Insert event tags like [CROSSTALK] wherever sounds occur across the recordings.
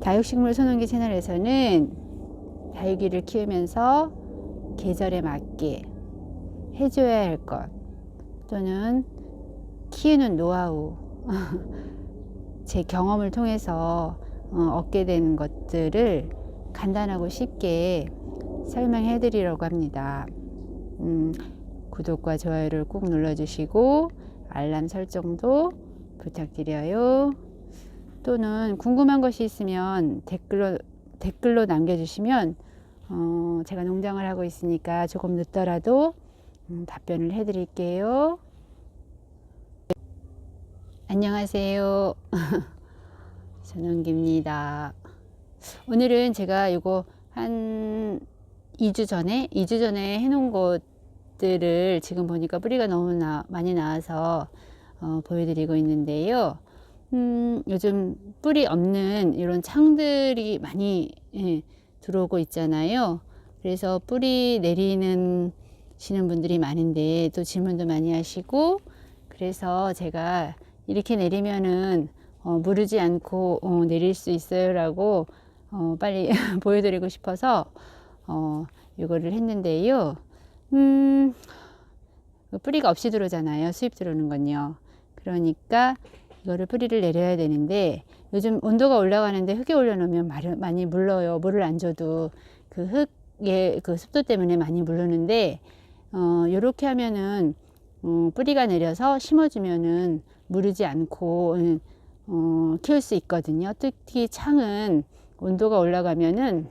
다육식물 손원기 채널에서는 다육이를 키우면서 계절에 맞게 해줘야 할 것 또는 키우는 노하우 [LAUGHS] 제 경험을 통해서 어, 얻게 되는 것들을 간단하고 쉽게 설명해 드리려고 합니다. 음, 구독과 좋아요를 꼭 눌러주시고 알람 설정도 부탁드려요. 또는 궁금한 것이 있으면 댓글로 댓글로 남겨주시면 어, 제가 농장을 하고 있으니까 조금 늦더라도 음, 답변을 해드릴게요. 안녕하세요. [LAUGHS] 전원기입니다. 오늘은 제가 이거 한 2주 전에 2주 전에 해놓은 것들을 지금 보니까 뿌리가 너무 나, 많이 나와서 어, 보여드리고 있는데요. 음, 요즘 뿌리 없는 이런 창들이 많이 예, 들어오고 있잖아요. 그래서 뿌리 내리는 시는 분들이 많은데 또 질문도 많이 하시고 그래서 제가 이렇게 내리면은 어, 무르지 않고 어, 내릴 수 있어요라고 어, 빨리 [LAUGHS] 보여드리고 싶어서 어, 이거를 했는데요. 음, 뿌리가 없이 들어오잖아요. 수입 들어오는 건요. 그러니까 이거를 뿌리를 내려야 되는데 요즘 온도가 올라가는데 흙에 올려놓으면 많이 물러요. 물을 안 줘도 그 흙의 그 습도 때문에 많이 물르는데 어, 요렇게 하면은 어, 뿌리가 내려서 심어주면은 무르지 않고 음, 어, 키울 수 있거든요. 특히 창은 온도가 올라가면은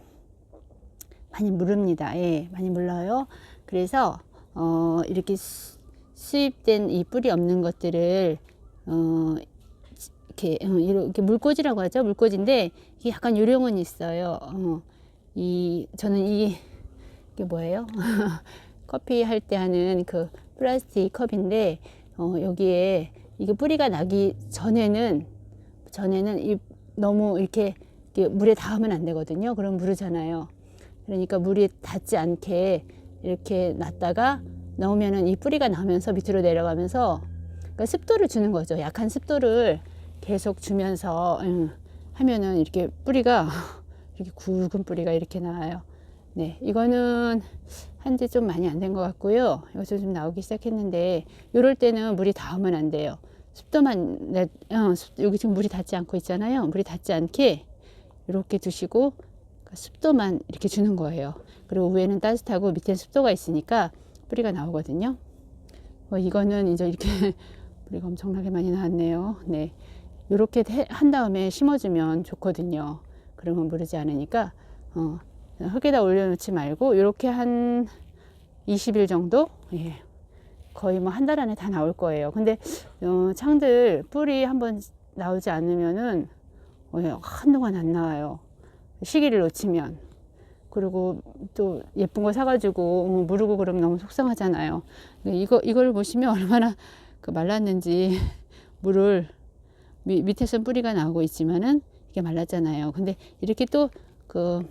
많이 무릅니다. 예, 많이 물러요. 그래서 어, 이렇게 수, 수입된 이 뿌리 없는 것들을 어, 이렇게 어, 이렇게 물꽂이라고 하죠. 물꽂인데 이게 약간 요령은 있어요. 어, 이 저는 이 이게 뭐예요? [LAUGHS] 커피 할 때 하는 그 플라스틱 컵인데 어, 여기에 이게 뿌리가 나기 전에는 전에는 이 너무 이렇게, 이렇게 물에 닿으면 안 되거든요. 그럼 무르잖아요. 그러니까 물이 닿지 않게 이렇게 놨다가 넣으면은 이 뿌리가 나면서 밑으로 내려가면서 그러니까 습도를 주는 거죠. 약한 습도를 계속 주면서 음, 하면은 이렇게 뿌리가 [LAUGHS] 이렇게 굵은 뿌리가 이렇게 나와요. 네, 이거는 한지 좀 많이 안 된 것 같고요. 이것도 좀 나오기 시작했는데 이럴 때는 물이 닿으면 안 돼요. 습도만 내, 어, 습- 여기 지금 물이 닿지 않고 있잖아요. 물이 닿지 않게 이렇게 두시고 그 습도만 이렇게 주는 거예요. 그리고 위에는 따뜻하고 밑에 습도가 있으니까 뿌리가 나오거든요. 어, 이거는 이제 이렇게 [LAUGHS] 뿌리가 엄청나게 많이 나왔네요. 네. 이렇게 한 다음에 심어주면 좋거든요. 그러면 무르지 않으니까 어, 흙에다 올려놓지 말고 이렇게 한 20일 정도 예. 거의 뭐 한 달 안에 다 나올 거예요. 근데 어, 창들 뿌리 한번 나오지 않으면은 어, 예, 한동안 안 나와요. 시기를 놓치면 그리고 또 예쁜 거 사가지고 어, 무르고 그러면 너무 속상하잖아요. 이거 이걸 보시면 얼마나 그 말랐는지 [LAUGHS] 물을 미, 밑에서 뿌리가 나오고 있지만은 이게 말랐잖아요. 근데 이렇게 또 그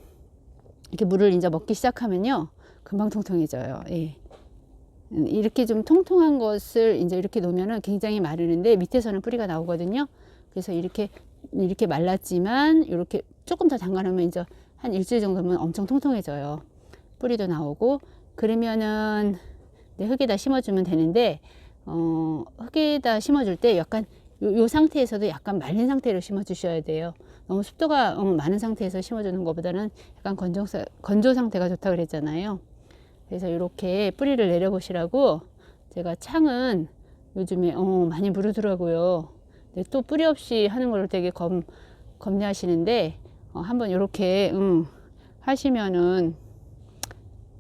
이렇게 물을 이제 먹기 시작하면요 금방 통통해져요. 예. 음, 이렇게 좀 통통한 것을 이제 이렇게 놓으면은 굉장히 마르는데 밑에서는 뿌리가 나오거든요. 그래서 이렇게 이렇게 말랐지만 이렇게 조금 더 담가 놓으면 이제 한 일주일 정도면 엄청 통통해져요. 뿌리도 나오고 그러면은 네, 흙에다 심어주면 되는데 어, 흙에다 심어줄 때 약간 요, 요 상태에서도 약간 말린 상태로 심어주셔야 돼요. 너무 습도가 어, 많은 상태에서 심어주는 것보다는 약간 건조, 건조 상태가 좋다 그랬잖아요. 그래서 이렇게 뿌리를 내려보시라고 제가 창은 요즘에 어, 많이 무르더라고요. 근데 또 뿌리 없이 하는 걸 되게 검, 겁내하시는데 어, 한번 이렇게 음, 하시면은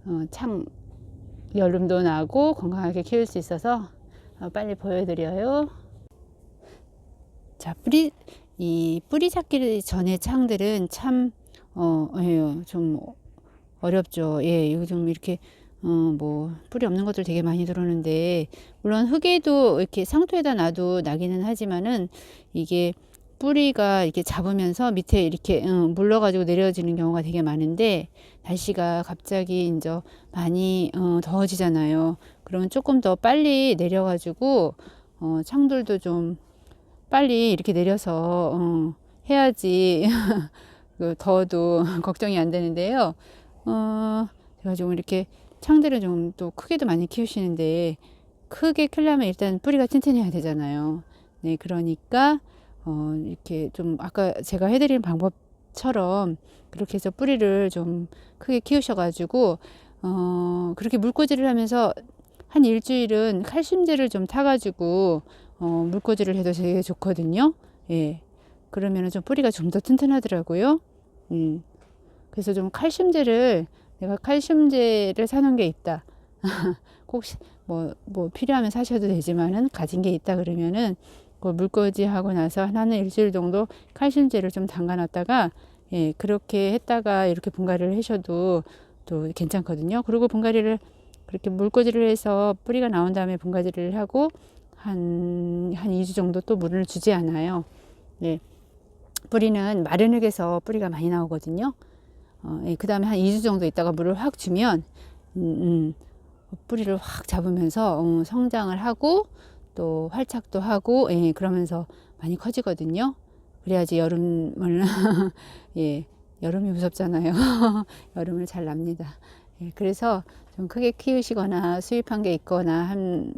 어, 참 여름도 나고 건강하게 키울 수 있어서 어, 빨리 보여드려요. 자 뿌리 이 뿌리 찾기 전에 창들은 참 어, 예, 좀 어렵죠. 예, 이거 좀 이렇게 어, 뭐 뿌리 없는 것들 되게 많이 들어오는데 물론 흙에도 이렇게 상토에다 놔도 나기는 하지만은 이게 뿌리가 이렇게 잡으면서 밑에 이렇게 어, 물러가지고 내려지는 경우가 되게 많은데 날씨가 갑자기 이제 많이 어, 더워지잖아요. 그러면 조금 더 빨리 내려가지고 어, 창들도 좀 빨리 이렇게 내려서 어, 해야지 [LAUGHS] 그 더워도 [LAUGHS] 걱정이 안 되는데요. 어, 제가 좀 이렇게 창들을 좀 또 크게도 많이 키우시는데 크게 키려면 일단 뿌리가 튼튼해야 되잖아요. 네, 그러니까 어, 이렇게 좀 아까 제가 해드린 방법처럼 그렇게 해서 뿌리를 좀 크게 키우셔가지고 어, 그렇게 물꽂이를 하면서 한 일주일은 칼슘제를 좀 타가지고 어, 물꽂이를 해도 되게 좋거든요. 예. 그러면은 좀 뿌리가 좀 더 튼튼하더라고요. 음. 그래서 좀 칼슘제를 내가 칼슘제를 사놓은 게 있다. [LAUGHS] 꼭 뭐 뭐 필요하면 사셔도 되지만은 가진 게 있다 그러면은 그 물꽂이 하고 나서 하나는 일주일 정도 칼슘제를 좀 담가 놨다가 예 그렇게 했다가 이렇게 분갈이를 하셔도 또 괜찮거든요. 그리고 분갈이를 그렇게 물꽂이를 해서 뿌리가 나온 다음에 분갈이를 하고 한, 한 2주 정도 또 물을 주지 않아요. 네. 뿌리는 마른 흙에서 뿌리가 많이 나오거든요. 어, 예, 그 다음에 한 2주 정도 있다가 물을 확 주면, 음, 음, 뿌리를 확 잡으면서 어, 성장을 하고 또 활착도 하고, 예, 그러면서 많이 커지거든요. 그래야지 여름을, [LAUGHS] 예, 여름이 무섭잖아요. [LAUGHS] 여름을 잘 납니다. 예, 그래서 좀 크게 키우시거나 수입한 게 있거나 한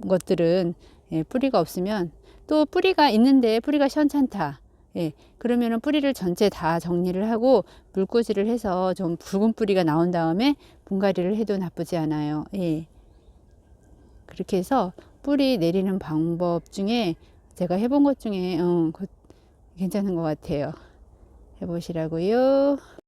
것들은 예, 뿌리가 없으면 또 뿌리가 있는데 뿌리가 시원찮다. 예, 그러면은 뿌리를 전체 다 정리를 하고 물꽂이를 해서 좀 붉은 뿌리가 나온 다음에 분갈이를 해도 나쁘지 않아요. 예. 그렇게 해서 뿌리 내리는 방법 중에 제가 해본 것 중에 어, 그- 괜찮은 것 같아요. 해보시라고요.